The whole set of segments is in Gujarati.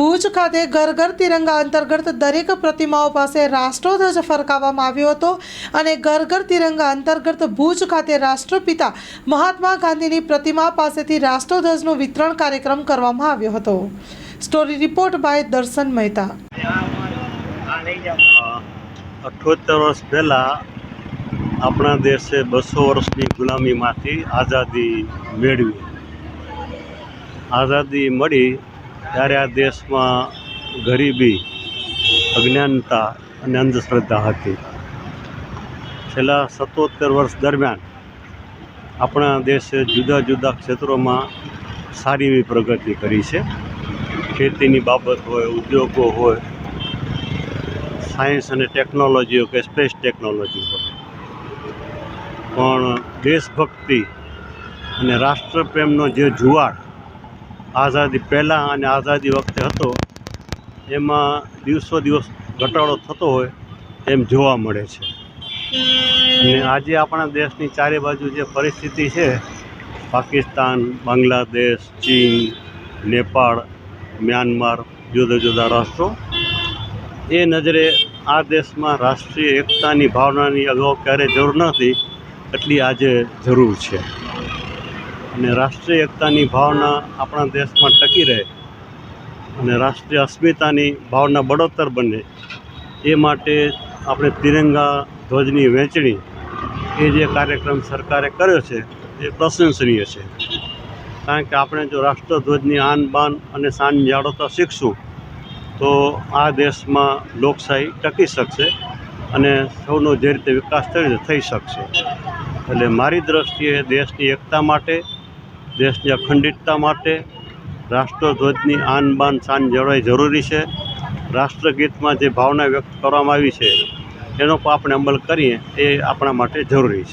ભુજ ખાતે ઘર ઘર તિરંગા અંતર્ગત દરેક પ્રતિમાઓ પાસે રાષ્ટ્રધ્વજ ફરકાવવામાં આવ્યો હતો અને ઘર ઘર તિરંગા અંતર્ગત ભુજ ખાતે રાષ્ટ્રપિતા મહાત્મા ગાંધીની પ્રતિમા પાસેથી રાષ્ટ્રધ્વજનું વિતરણ કાર્યક્રમ કરવામાં આવ્યો હતો. સ્ટોરી રિપોર્ટ બાય દર્શન મહેતા. અઠોતેર વર્ષ પહેલાં આપણા દેશે બસો વર્ષની ગુલામીમાંથી આઝાદી મેળવી. આઝાદી મળી ત્યારે આ દેશમાં ગરીબી, અજ્ઞાનતા અને અંધશ્રદ્ધા હતી. છેલ્લા સત્તોતેર વર્ષ દરમિયાન આપણા દેશે જુદા જુદા ક્ષેત્રોમાં સારી એવી પ્રગતિ કરી છે. ખેતીની બાબત હોય, ઉદ્યોગો હોય, સાયન્સ અને ટેકનોલોજીઓ કે સ્પેસ ટેકનોલોજી હોય. પણ દેશભક્તિ અને રાષ્ટ્રપ્રેમનો જે જુવાળ આઝાદી પહેલાં અને આઝાદી વખતે હતો, એમાં દિવસો દિવસ ઘટાડો થતો હોય એમ જોવા મળે છે. અને આજે આપણા દેશની ચારે બાજુ જે પરિસ્થિતિ છે, પાકિસ્તાન, બાંગ્લાદેશ, ચીન, નેપાળ, મ્યાનમાર, જુદા જુદા રાષ્ટ્રો, એ નજરે આ દેશમાં રાષ્ટ્રીય એકતાની ભાવનાની અગાઉ ક્યારેય જરૂર નથી એટલી આજે જરૂર છે. અને રાષ્ટ્રીય એકતાની ભાવના આપણા દેશમાં ટકી રહે અને રાષ્ટ્રીય અસ્મિતાની ભાવના બળોતર બને, એ માટે આપણે તિરંગા ધ્વજની વહેંચણી, એ જે કાર્યક્રમ સરકારે કર્યો છે, એ પ્રશંસનીય છે. કારણ કે આપણે જો રાષ્ટ્રધ્વજની આન બાન અને શાન જાળવતા શીખશું, તો આ દેશમાં લોકશાહી ટકી શકશે અને સૌનો જે રીતે વિકાસ થઈ શકશે. એટલે મારી દ્રષ્ટિએ દેશની એકતા માટે દેશની અખંડિતતા માટે રાષ્ટ્રધ્વજની આન બાન શાન જળવાઈ જરૂરી છે. રાષ્ટ્રગીતમાં જે ભાવના વ્યક્ત કરવામાં આવી છે, એનો પણ આપણે અમલ કરીએ, એ આપણા માટે જરૂરી છે.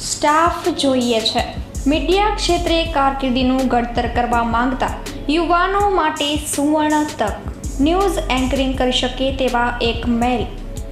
સ્ટાફ જોઈએ છે. મીડિયા ક્ષેત્રે કારકિર્દીનું ઘડતર કરવા માંગતા યુવાનો માટે સુવર્ણ તક. ન્યૂઝ એન્કરિંગ કરી શકે તેવા એક મેલ